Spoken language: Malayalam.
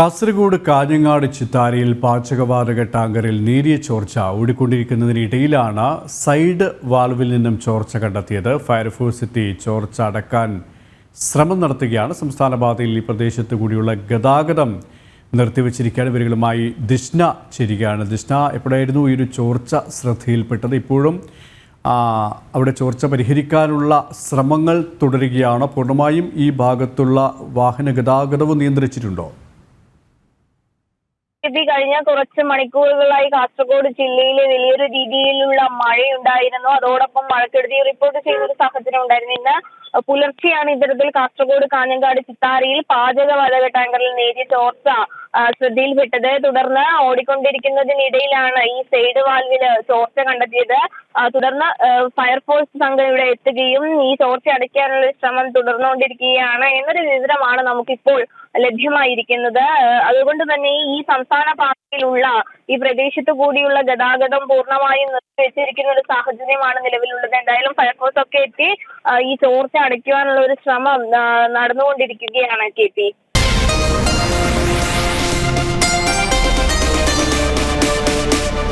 കാസർഗോഡ് കാഞ്ഞങ്ങാട് ചിത്താരിയിൽ പാചകവാതക ടാങ്കറിൽ നേരിയ ചോർച്ച ഓടിക്കൊണ്ടിരിക്കുന്നതിനിടയിലാണ് സൈഡ് വാൽവിൽ നിന്നും ചോർച്ച കണ്ടെത്തിയത്. ഫയർഫോഴ്സ് എത്തി ചോർച്ച അടക്കാൻ ശ്രമം നടത്തുകയാണ്. സംസ്ഥാന പാതയിൽ ഈ പ്രദേശത്ത് കൂടിയുള്ള ഗതാഗതം നിർത്തിവച്ചിരിക്കുകയാണ്. ഇവരുകളുമായി ദിഷ്ണ ചേരുകയാണ്. ദിഷ്ണ എപ്പോഴായിരുന്നു ഈ ഒരു ചോർച്ച ശ്രദ്ധയിൽപ്പെട്ടത്? ഇപ്പോഴും അവിടെ ചോർച്ച പരിഹരിക്കാനുള്ള ശ്രമങ്ങൾ തുടരുകയാണ്. പൂർണമായും ഈ ഭാഗത്തുള്ള വാഹന ഗതാഗതവും നിയന്ത്രിച്ചിട്ടുണ്ടോ? ഇത് കഴിഞ്ഞ കുറച്ച് മണിക്കൂറുകളായി കാസർഗോഡ് ജില്ലയിൽ വലിയൊരു രീതിയിലുള്ള മഴയുണ്ടായിരുന്നു. അതോടൊപ്പം മഴക്കെടുതി റിപ്പോർട്ട് ചെയ്ത ഒരു സാഹചര്യം ഉണ്ടായിരുന്നു. ഇന്ന് പുലർച്ചെയാണ് ഇത്തരത്തിൽ കാസർഗോഡ് കാഞ്ഞങ്ങാട് ചിത്താരിയിൽ പാചക വാതക ടാങ്കറിൽ നേരിയ ചോർച്ച ശ്രദ്ധയിൽപ്പെട്ടത്. തുടർന്ന് ഓടിക്കൊണ്ടിരിക്കുന്നതിനിടയിലാണ് ഈ സൈഡ് വാൽവിൽ ചോർച്ച കണ്ടെത്തിയത്. തുടർന്ന് ഫയർഫോഴ്സ് സംഘം ഇവിടെ എത്തുകയും ഈ ചോർച്ച അടയ്ക്കാനുള്ള ശ്രമം തുടർന്നുകൊണ്ടിരിക്കുകയാണ് എന്നൊരു വിവരമാണ് നമുക്കിപ്പോൾ ലഭ്യമായിരിക്കുന്നത്. അതുകൊണ്ട് തന്നെ ഈ സംസ്ഥാന പാതയിലുള്ള ഈ പ്രദേശത്ത് കൂടിയുള്ള ഗതാഗതം പൂർണമായും നിർത്തിവെച്ചിരിക്കുന്ന ഒരു സാഹചര്യമാണ് നിലവിലുള്ളത്. എന്തായാലും ഫയർഫോഴ്സ് ഒക്കെ എത്തി ഈ ചോർച്ച അടയ്ക്കുവാനുള്ള ഒരു ശ്രമം നടന്നുകൊണ്ടിരിക്കുകയാണ് കെ പി.